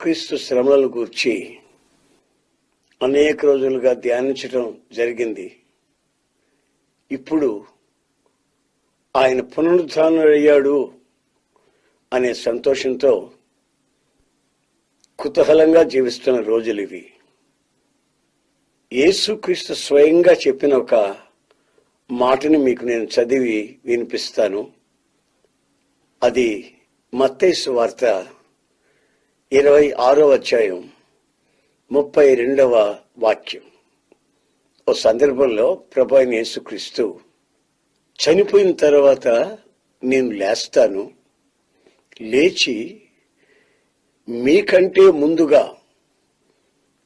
క్రీస్తు శ్రమలను గూర్చి అనేక రోజులుగా ధ్యానించడం జరిగింది. ఇప్పుడు ఆయన పునరుద్ధానుడయ్యాడు అనే సంతోషంతో కుతూహలంగా జీవిస్తున్న రోజులు ఇవి. యేసుక్రీస్తు స్వయంగా చెప్పిన ఒక మాటని మీకు నేను చదివి వినిపిస్తాను. అది మత్తేసు వార్త ఇరవై ఆరో అధ్యాయం ముప్పై రెండవ వాక్యం. ఓ సందర్భంలో ప్రభు యేసుక్రీస్తు చనిపోయిన తర్వాత నేను లేస్తాను లేచి మీకంటే ముందుగా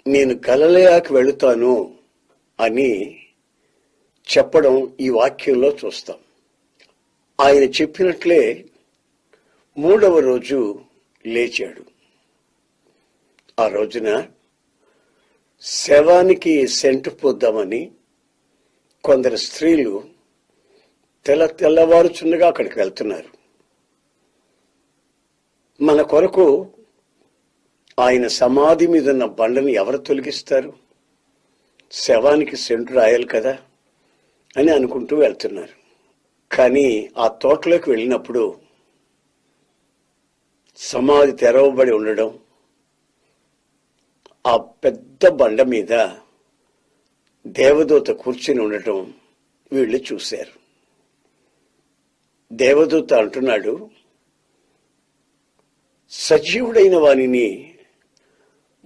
నేను గలలయాకి వెళుతాను అని చెప్పడం ఈ వాక్యంలో చూస్తాం. ఆయన చెప్పినట్లే మూడవ రోజు లేచాడు. ఆ రోజున శవానికి సెంటు పోద్దామని కొందరు స్త్రీలు తెల్ల తెల్లవారుచుండగా అక్కడికి వెళ్తున్నారు. మన కొరకు ఆయన సమాధి మీద ఉన్న బండని ఎవరు తొలగిస్తారు? శవానికి సెంటు రాయాలి కదా అని అనుకుంటూ వెళ్తున్నారు. కానీ ఆ తోటలోకి వెళ్ళినప్పుడు సమాధి తెరవబడి ఉండడం ఆ పెద్ద బండ మీద దేవదూత కూర్చుని ఉండటం వీళ్ళు చూశారు. దేవదూత అంటున్నాడు సజీవుడైన వానిని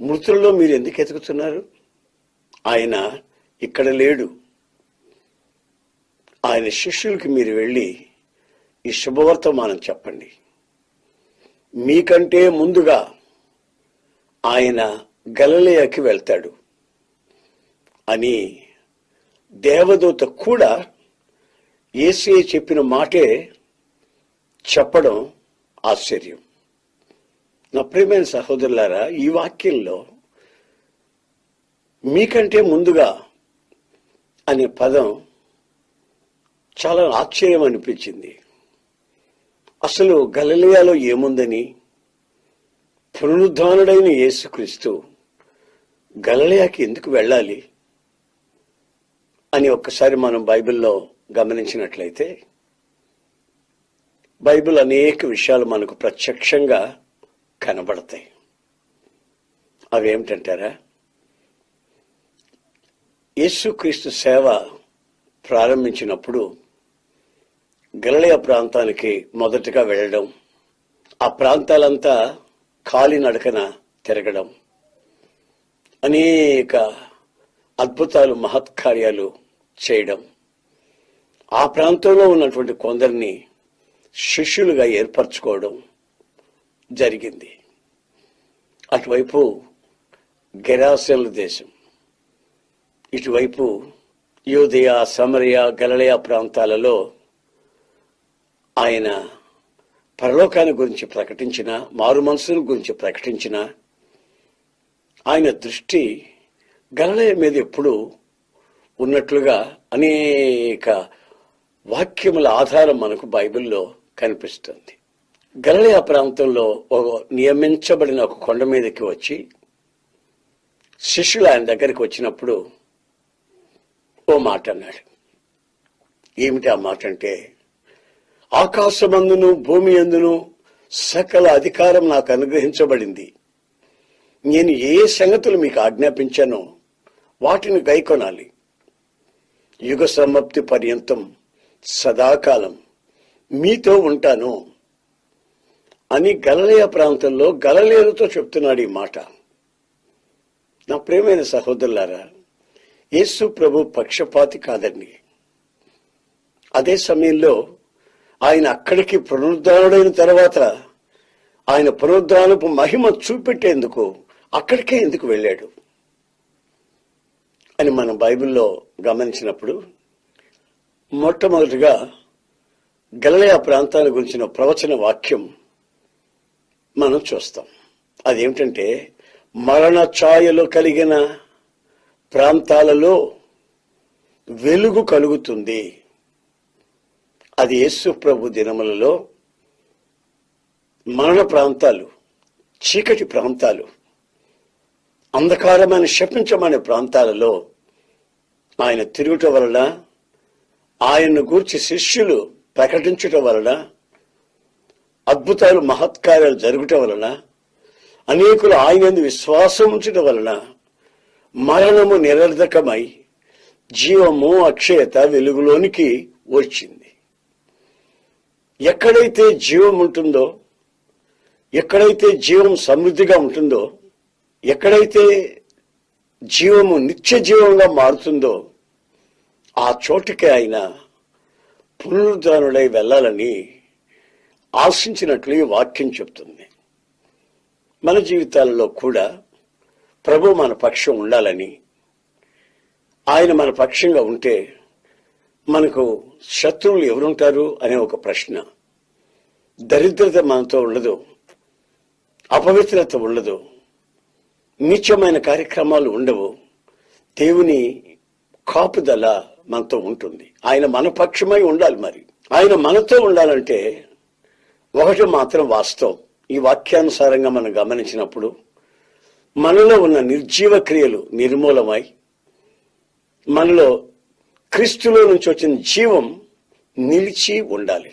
మృతుల్లో మీరు ఎందుకు ఎతుకుతున్నారు? ఆయన ఇక్కడ లేడు. ఆయన శిష్యులకి మీరు వెళ్ళి ఈ శుభవర్తమానం చెప్పండి. మీకంటే ముందుగా ఆయన గలలేయకి వెళ్తాడు. అని దేవదూత కూడా ఏసే చెప్పిన మాటే చెప్పడం ఆశ్చర్యం. నా ప్రియమైన సహోదరులారా ఈ వాక్యంలో మీకంటే ముందుగా అనే పదం చాలా ఆశ్చర్యం అనిపించింది. అసలు గలలియాలో ఏముందని పునరుద్ధానుడైన యేసుక్రీస్తు గలలియాకి ఎందుకు వెళ్ళాలి అని ఒక్కసారి మనం బైబిల్లో గమనించినట్లయితే బైబిల్ అనేక విషయాలు మనకు ప్రత్యక్షంగా కనబడతాయి. అవేమిటంటారా? యేసుక్రీస్తు సేవ ప్రారంభించినప్పుడు గలలయ ప్రాంతానికి మొదటగా వెళ్ళడం ఆ ప్రాంతాలంతా కాలినడకన తిరగడం అనేక అద్భుతాలు మహత్కార్యాలు చేయడం. ఆ ప్రాంతంలో ఉన్నటువంటి కొందరిని శిష్యులుగా ఏర్పరచుకోవడం జరిగింది. అటువైపు గెరాసెల్ దేశం ఇటువైపు యోదయ సమరయ గలలయ ప్రాంతాలలో ఆయన పరలోకాన్ని గురించి ప్రకటించిన మారు మనసుల గురించి ప్రకటించిన ఆయన దృష్టి గలలయ మీద ఎప్పుడు ఉన్నట్లుగా అనేక వాక్యముల ఆధారం మనకు బైబిల్లో కనిపిస్తుంది. గలలయ ప్రాంతంలో ఒక నియమించబడిన ఒక కొండ మీదకి వచ్చి శిష్యులు ఆయన దగ్గరికి వచ్చినప్పుడు ఓ మాట అన్నాడు. ఏమిటి ఆ మాట అంటే ఆకాశమందును భూమి అందును సకల అధికారం నాకు అనుగ్రహించబడింది. నేను ఏ సంగతులు మీకు ఆజ్ఞాపించానో వాటిని గైకొనాలి. యుగ సమాప్తి పర్యంతం సదాకాలం మీతో ఉంటాను అని గలలయ ప్రాంతంలో గలలేరుతో చెప్తున్నాడు ఈ మాట. నా ప్రేమైన సహోదరులారా యేసు ప్రభు పక్షపాతి కాదండి. అదే సమయంలో ఆయన అక్కడికి పునరుద్ధానుడైన తర్వాత ఆయన పునరుద్ధానపు మహిమ చూపెట్టేందుకు అక్కడికే ఎందుకు వెళ్ళాడు? అని మనం బైబిల్లో గమనించినప్పుడు మొట్టమొదటిగా గలలయ ప్రాంతాల గురించిన ప్రవచన వాక్యం మనం చూస్తాం. అదేమిటంటే మరణ ఛాయలు కలిగిన ప్రాంతాలలో వెలుగు కలుగుతుంది. అది యేసు ప్రభు దినములలో మరణ ప్రాంతాలు చీకటి ప్రాంతాలు అంధకారమైన శపించమనే ప్రాంతాలలో ఆయన తిరుగుట వలన ఆయన్ను గూర్చి శిష్యులు ప్రకటించుట వలన అద్భుతాలు మహత్కార్యాలు జరుగుట వలన అనేకులు ఆయన విశ్వాసం ఉంచడం వలన మరణము నిరర్ధకమై జీవము అక్షయత వెలుగులోనికి వచ్చింది. ఎక్కడైతే జీవం ఉంటుందో ఎక్కడైతే జీవం సమృద్ధిగా ఉంటుందో ఎక్కడైతే జీవము నిత్య జీవంగా మారుతుందో ఆ చోటుకే ఆయన పునరుద్ధానుడై వెళ్ళాలని ఆశించినట్లు ఈ వాక్యం చెప్తుంది. మన జీవితాలలో కూడా ప్రభు మన పక్షం ఉండాలని ఆయన మన పక్షంగా ఉంటే మనకు శత్రువులు ఎవరుంటారు అనే ఒక ప్రశ్న. దరిద్రత మనతో ఉండదు అపవిత్రత ఉండదు నీచమైన కార్యక్రమాలు ఉండవు. దేవుని కాపుదల మనతో ఉంటుంది. ఆయన మన పక్షమై ఉండాలి మరి. ఆయన మనతో ఉండాలంటే ఒకటి మాత్రం వాస్తవం. ఈ వాక్యానుసారంగా మనం గమనించినప్పుడు మనలో ఉన్న నిర్జీవ క్రియలు నిర్మూలమై మనలో క్రీస్తులో నుంచి వచ్చిన జీవం నిలిచి ఉండాలి.